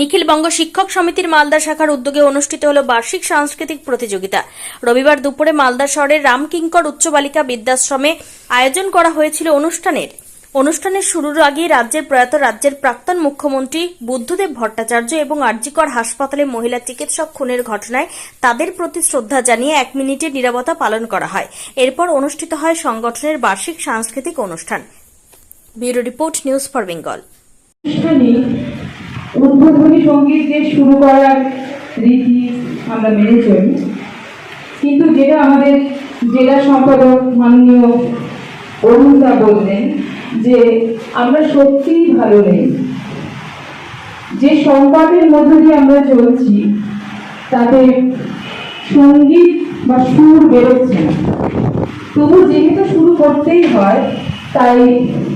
নিখিল বঙ্গ শিক্ষক সমিতির মালদা শাখার উদ্যোগে অনুষ্ঠিত হল বার্ষিক সাংস্কৃতিক প্রতিযোগিতা। রবিবার দুপুরে মালদা শহরের রামকিঙ্কর উচ্চ বালিকা বিদ্যাশ্রমে আয়োজন করা হয়েছিল অনুষ্ঠানের। অনুষ্ঠানের শুরুর আগে রাজ্যের প্রয়াত রাজ্যের প্রাক্তন মুখ্যমন্ত্রী বুদ্ধদেব ভট্টাচার্য এবং আরজিকর হাসপাতালে মহিলা চিকিৎসক খুনের ঘটনায় তাদের প্রতি শ্রদ্ধা জানিয়ে এক মিনিটের নিরাপত্তা পালন করা হয়। এরপর অনুষ্ঠিত হয় সংগঠনের বার্ষিক সাংস্কৃতিক অনুষ্ঠান। Bureau report, news for Bengal. উদ্বোধনী সংগীত দিয়ে শুরু করার রীতি আমরা মেনে চলি। কিন্তু যেটা আমাদের জেলা সম্পাদক মাননীয় অরুণদা বললেন যে, আমরা সত্যিই ভালো নেই। যে সংকটের মধ্য দিয়ে আমরা চলছি, তাতে সংগীত বা সুর বেরোচ্ছে না তবু যেহেতু শুরু করতেই হয় তাই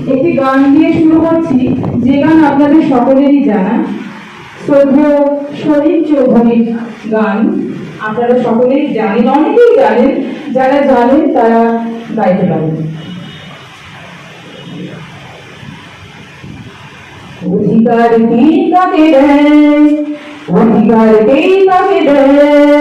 একটি গান দিয়ে শুরু করছি। যে গান আপনাদের সকলেরই জানা। শ্রদ্ধেয় শরীর চৌধুরীর গান। আপনারা সকলেই জানেন, অনেকেই জানেন। যারা জানেন, তারা গাইতে পারেন। অধিকার কে কাকে দেয়? অধিকার কে কাকে দেয়?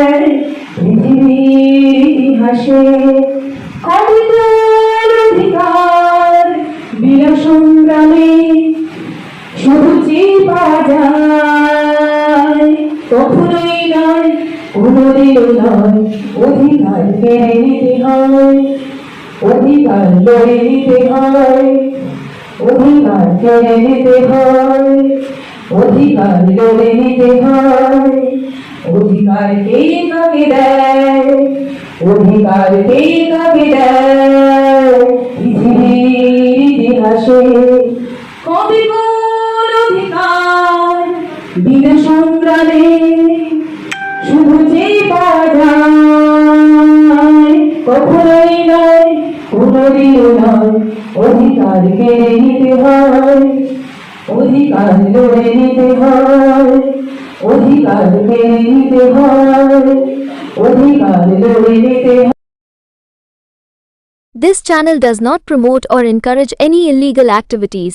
যায়, কখনোই নয়, কোনোদিনও নয়, অধিকার কেড়ে নিতে হয়, অধিকার লড়ে নিতে হয়, অধিকার কেড়ে নিতে হয়, অধিকার লড়ে নিতে হয়, অধিকার কে কাকে দেয়, অধিকার কে কাকে দেয়, পৃথিবীর ইতিহাসে। বিনা সংগ্রামে শুধু যে বাজায় কখনোই নয়, কোনোদিনও নয়, অধিকার কেড়ে নিতে হয়, অধিকার লড়ে নিতে হয়, অধিকার কেড়ে নিতে হয়, অধিকার লড়ে নিতে হয় This channel does not promote or encourage any illegal activities.